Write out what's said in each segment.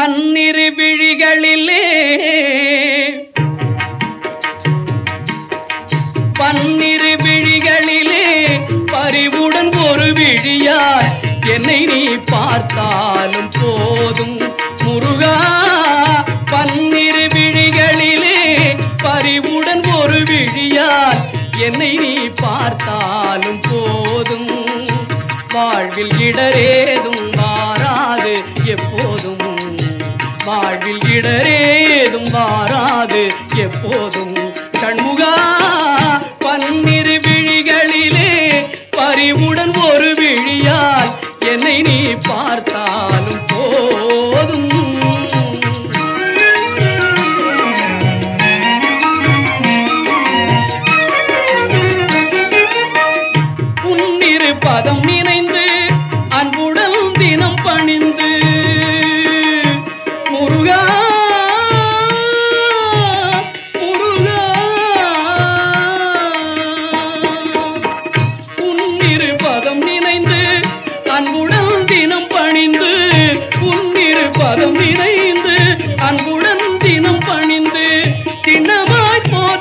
பன்னிரு விழிகளிலே. பன்னிரு விழிகளிலே பறிவுடன் ஒரு விழியாய் என்னை நீ பார்த்தாலும் போதும். முருகா பன்னிரு விழிகளிலே பறிவுடன் ஒரு விழியாய் என்னை நீ பார்த்தாலும் போதும். வாழ்வில் இடரே வாழ்வில் இடரேதும் வாராது எப்போதும் கண்முகா பன்னிரு விழிகளிலே பறிவுடன் ஒரு விழியால் என்னை நீ பார்த்தாலும் போதும். உன்னிரு பதம் இணைந்து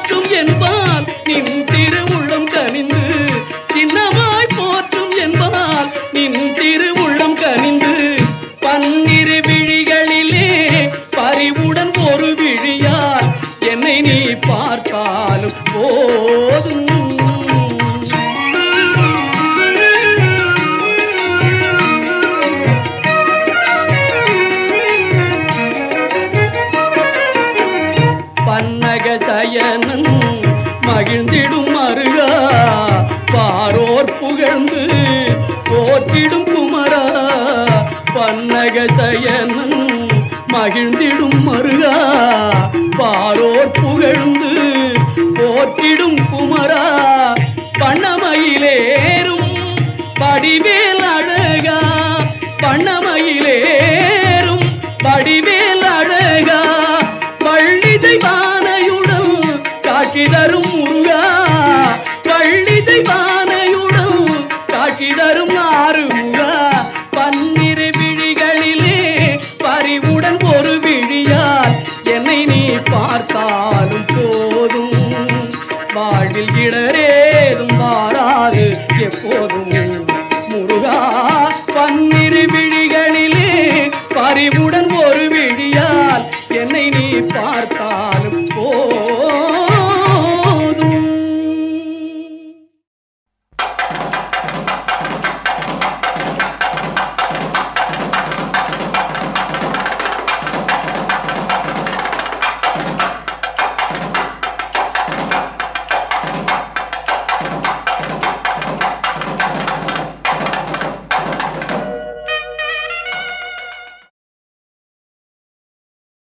睁眼吧 மகிழ்ந்திடும் மருகா பாரோர் புகழ்ந்து போற்றிடும் குமரா. பன்னக சயனன் மகிழ்ந்திடும் மருகா பாரோர் புகழ்ந்து போற்றிடும் வாழ்வில் இடரேதும் மாறாது எப்போதும் முருகா